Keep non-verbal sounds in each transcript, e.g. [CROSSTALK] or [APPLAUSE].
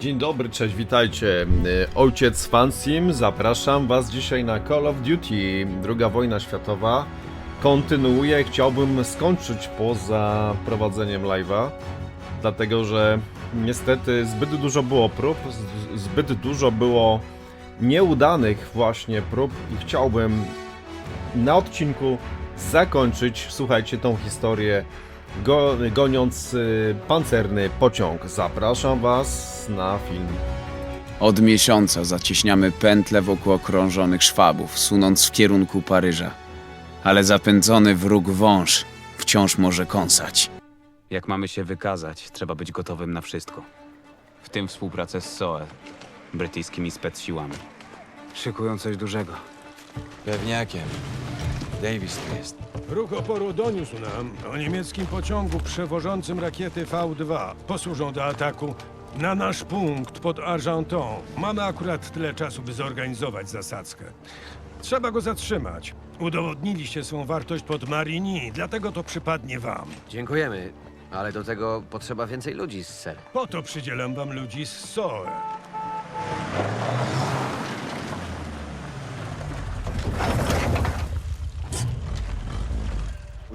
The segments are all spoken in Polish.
Dzień dobry, cześć, witajcie. Ojciec Fansim, zapraszam Was dzisiaj na Call of Duty. Druga wojna światowa kontynuuje. Chciałbym skończyć poza prowadzeniem live'a, dlatego że niestety zbyt dużo było prób, zbyt dużo było nieudanych właśnie prób i chciałbym na odcinku zakończyć, słuchajcie, tą historię go, goniąc y, pancerny pociąg. Zapraszam Was na film. Od miesiąca zacieśniamy pętle wokół okrążonych szwabów, sunąc w kierunku Paryża. Ale zapędzony wróg wąż wciąż może kąsać. Jak mamy się wykazać, trzeba być gotowym na wszystko. W tym współpracę z SOE, brytyjskimi specsiłami. Szykują coś dużego. Pewniakiem. Davis tu jest. Ruch oporu doniósł nam o niemieckim pociągu przewożącym rakiety V2. Posłużą do ataku na nasz punkt pod Argenton. Mamy akurat tyle czasu, by zorganizować zasadzkę. Trzeba go zatrzymać. Udowodniliście swą wartość pod Marigny, dlatego to przypadnie wam. Dziękujemy, ale do tego potrzeba więcej ludzi, ser. Po to przydzielam wam ludzi z SOE.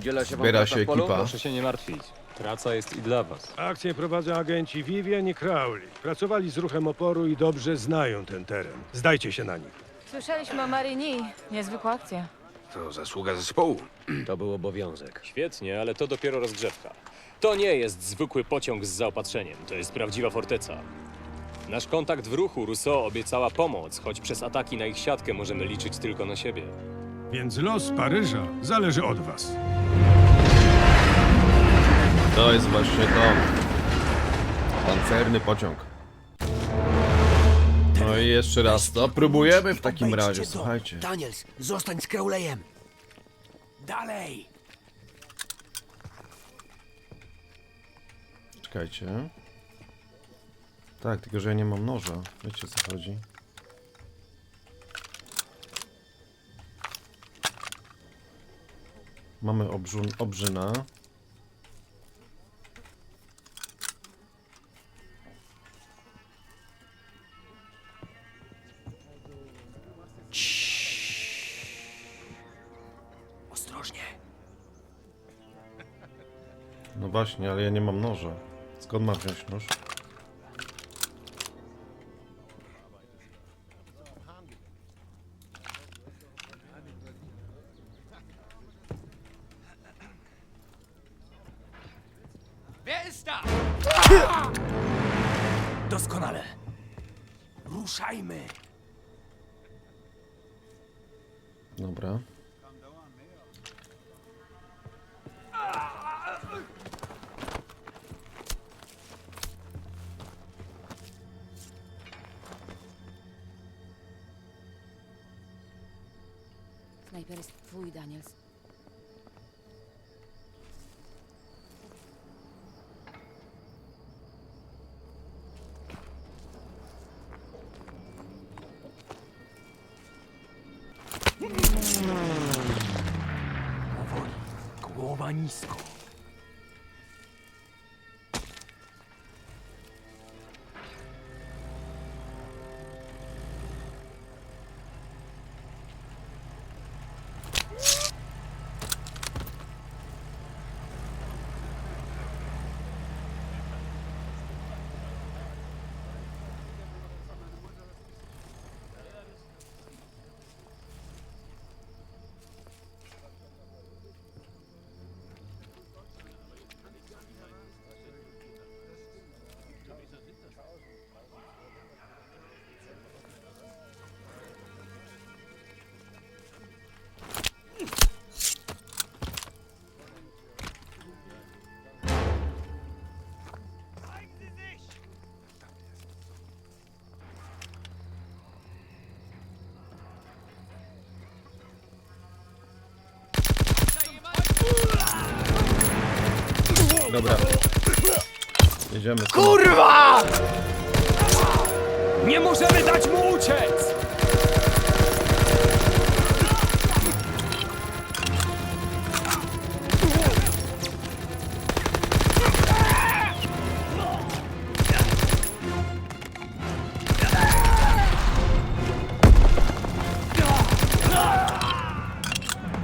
Udziela się wam Zbiera się w polu? ekipa. Proszę się nie martwić. Praca jest i dla was. Akcję prowadzą agenci Vivian i Crowley. Pracowali z ruchem oporu i dobrze znają ten teren. Zdajcie się na nich. Słyszeliśmy o Maryni. Niezwykła akcja. To zasługa zespołu. To był obowiązek. Świetnie, ale to dopiero rozgrzewka. To nie jest zwykły pociąg z zaopatrzeniem, to jest prawdziwa forteca. Nasz kontakt w ruchu Rousseau obiecała pomoc, choć przez ataki na ich siatkę możemy liczyć tylko na siebie. Więc los Paryża zależy od was. To jest właśnie to. Pancerny pociąg. No i jeszcze raz to próbujemy w takim razie, słuchajcie. Daniels, zostań z Crowleyem. Dalej! Czekajcie. Tak, tylko że ja nie mam noża. Wiecie o co chodzi? Mamy obrzun, obrzyna. Ostrożnie. No właśnie, ale ja nie mam noża. Skąd mam wziąć nóż? Doskonale. Ruszajmy. Dobra. Snajper jest twój, Daniels. Minsk. Dobra. Jedziemy. Kurwa! Nie możemy dać mu uciec!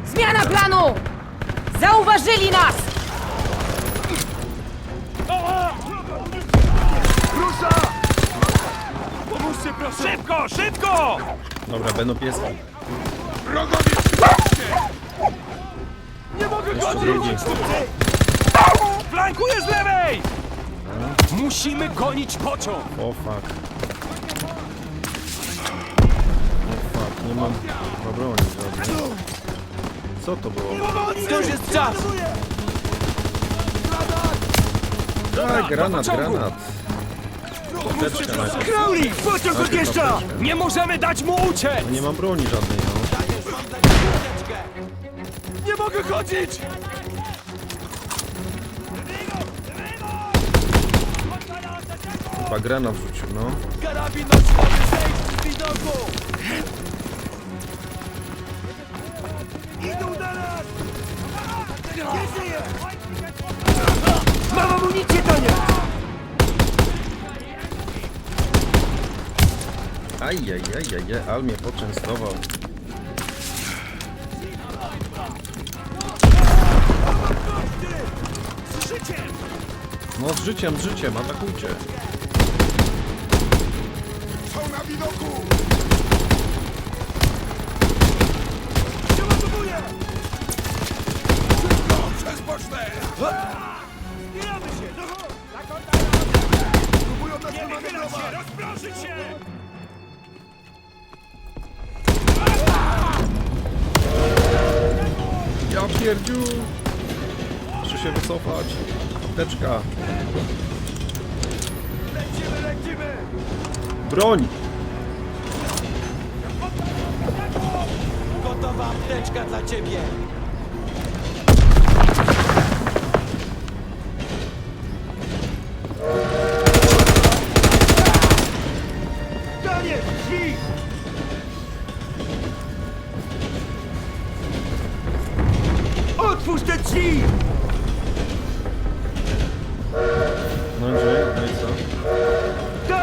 Zmiana planu! Zauważyli nas! Pomóżcie, proszę! Szybko, szybko! Dobra, będą pieski. Nie mogę chodzić! drugi. Flankuję z lewej! Musimy gonić pociąg! O fuck. O fuck, nie mam chyba broni żadnej. Co to było? To już jest czas! A, granat, granat. Teczka najpierw. Crowley! Pociąg Najpierw odjeżdża! apteczkę. Nie możemy dać mu uciec! Nie mam broni żadnej, no. Nie mogę chodzić! Chyba granat rzucił, no. Karabin nośny zejść z widoku! Idą na nas! Nie żyje! Mam amunicję! Ajajajajaj, Al mnie poczęstował. No z życiem, z życiem, atakujcie. Zbieramy Broń! Gotowa apteczka dla ciebie!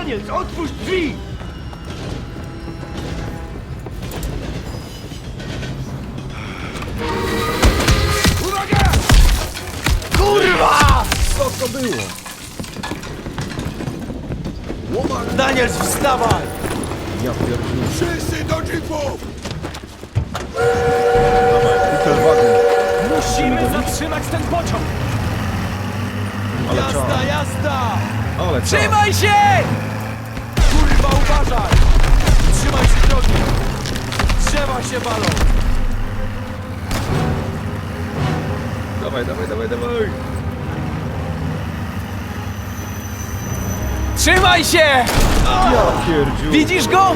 Daniel, otwórz drzwi! Uwaga! Kurwa! Co to było? Daniel, wstawaj! Ja pierdziu. Wszyscy do jeepów! Musimy zatrzymać ten pociąg! Ale. Jazda, jazda! Ale. Trzymaj się! Kurwa, uważaj! Trzymaj się drogi! Drzewa się balą! Dawaj, dawaj, dawaj, dawaj. Trzymaj się! Ja pierdziu. Widzisz go?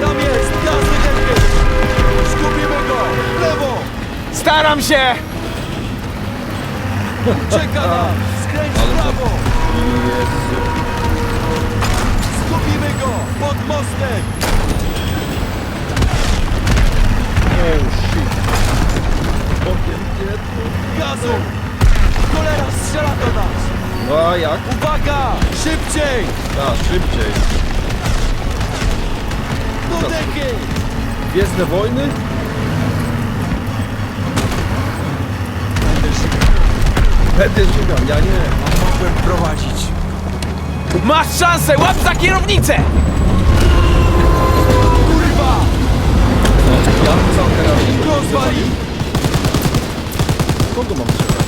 Tam jest, gazdy wielkie! Skupimy go! W lewo! Staram się! Czeka [LAUGHS] nas! Skręć w prawo! Jezu. Go! Pod mostem! Oh shit. Gazu! Cholera strzela do nas! No a jak? Uwaga! Szybciej! A, szybciej. Do deki! Gwiezdne wojny? Będę żygał, ja nie. Mogłem prowadzić. Masz szansę! Łap za kierownicę! Kurwa! Ja co teraz? Rozwali! Kogo mam strzelać?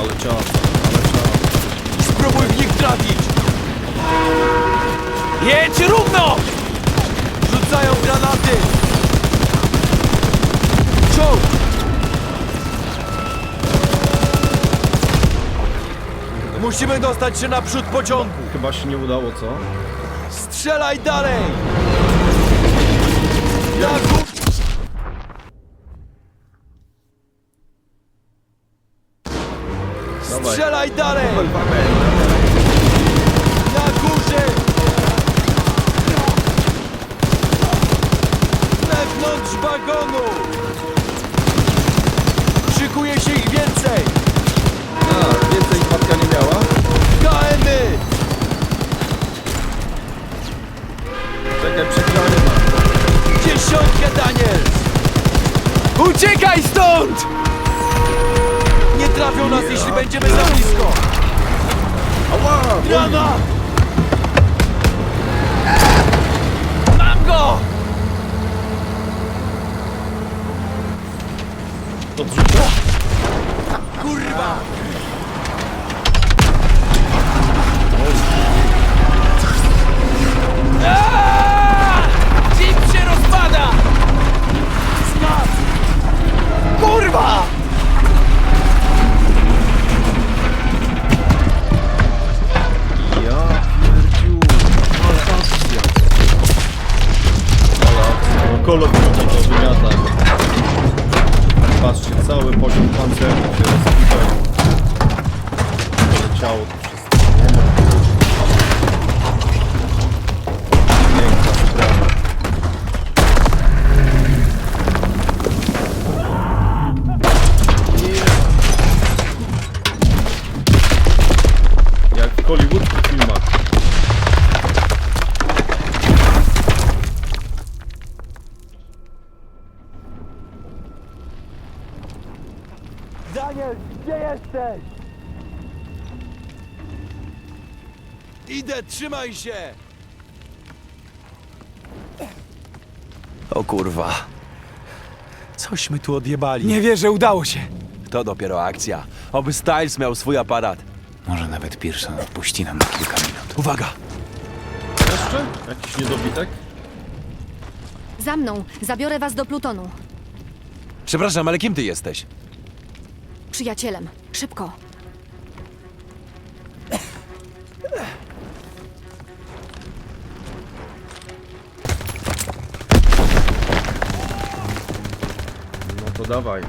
Ale czas, ale czas. Spróbuj w nich trafić! Jedź równo! Musimy dostać się naprzód pociągu! Chyba się nie udało, co? Strzelaj dalej! Dawaj. Strzelaj dalej! Mamy. Grana! Mam go! Odrzuca. Kurwa! Aaaa! Poziom pancerny Idę, trzymaj się! O kurwa. Cośmy tu odjebali. Nie wierzę, udało się. To dopiero akcja. Oby Styles miał swój aparat. Może nawet Pearson odpuści nam na kilka minut. Uwaga! Jeszcze? Jakiś niedobitek? Za mną. Zabiorę was do Plutonu. Przepraszam, ale kim ty jesteś? Przyjacielem. Szybko. To dawaj.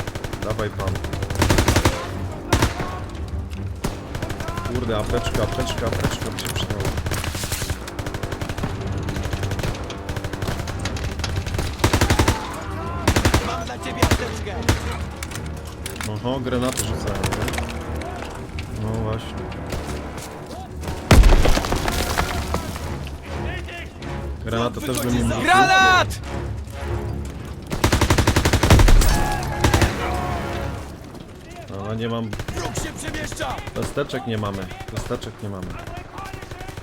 Dawaj pan. Kurde, apteczka, apteczka, apteczka by się przydała. Mam dla ciebie apteczkę! Oho, granaty rzucają, nie? No właśnie. Granata też by mi rzucił. Granat! No, nie mam... Wróg się przemieszcza! Testeczek nie mamy. Testeczek nie mamy.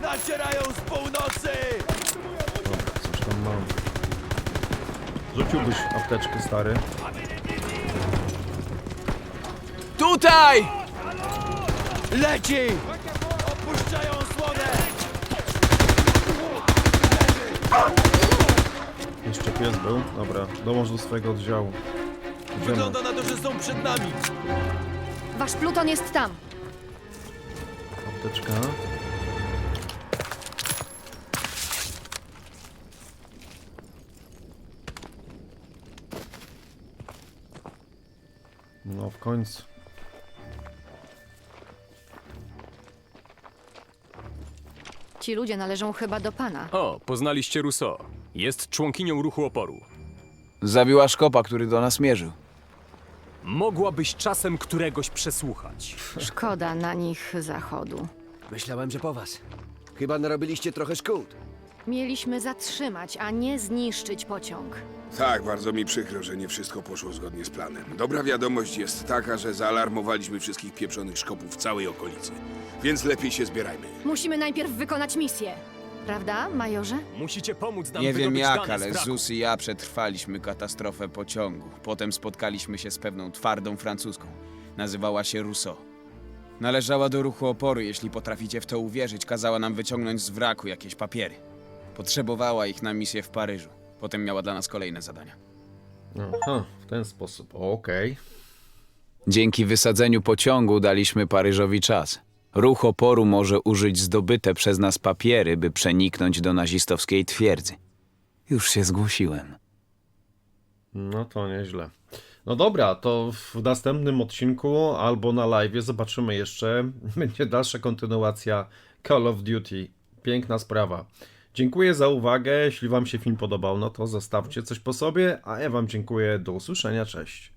Nacierają z północy! Dobra, coś tam mam. Rzuciłbyś apteczkę, stary. Tutaj! Leci! Opuszczają osłonę! Jeszcze pies był. Dobra, dołącz do swojego oddziału. Idziemy. Wygląda na to, że są przed nami! Wasz Pluton jest tam. Apteczka. No w końcu. Ci ludzie należą chyba do pana. O, poznaliście Rousseau. Jest członkinią ruchu oporu. Zabiła szkopa, który do nas mierzył. Mogłabyś czasem któregoś przesłuchać. Szkoda na nich zachodu. Myślałem, że po was. Chyba narobiliście trochę szkód. Mieliśmy zatrzymać, a nie zniszczyć pociąg. Tak, bardzo mi przykro, że nie wszystko poszło zgodnie z planem. Dobra wiadomość jest taka, że zaalarmowaliśmy wszystkich pieprzonych szkopów w całej okolicy. Więc lepiej się zbierajmy. Musimy najpierw wykonać misję. Prawda, majorze? Musicie pomóc nam Nie wiem wydobyć jak, dane z ale wraku. Zus i ja przetrwaliśmy katastrofę pociągu. Potem spotkaliśmy się z pewną twardą francuską. Nazywała się Rousseau. Należała do ruchu oporu, jeśli potraficie w to uwierzyć. Kazała nam wyciągnąć z wraku jakieś papiery. Potrzebowała ich na misję w Paryżu. Potem miała dla nas kolejne zadania. Aha, w ten sposób. Okej. Dzięki wysadzeniu pociągu daliśmy Paryżowi czas. Ruch oporu może użyć zdobyte przez nas papiery, by przeniknąć do nazistowskiej twierdzy. Już się zgłosiłem. No to nieźle. No dobra, to w następnym odcinku albo na live zobaczymy jeszcze. [LAUGHS] Będzie dalsza kontynuacja Call of Duty. Piękna sprawa. Dziękuję za uwagę. Jeśli Wam się film podobał, no to zostawcie coś po sobie, a ja Wam dziękuję. Do usłyszenia. Cześć.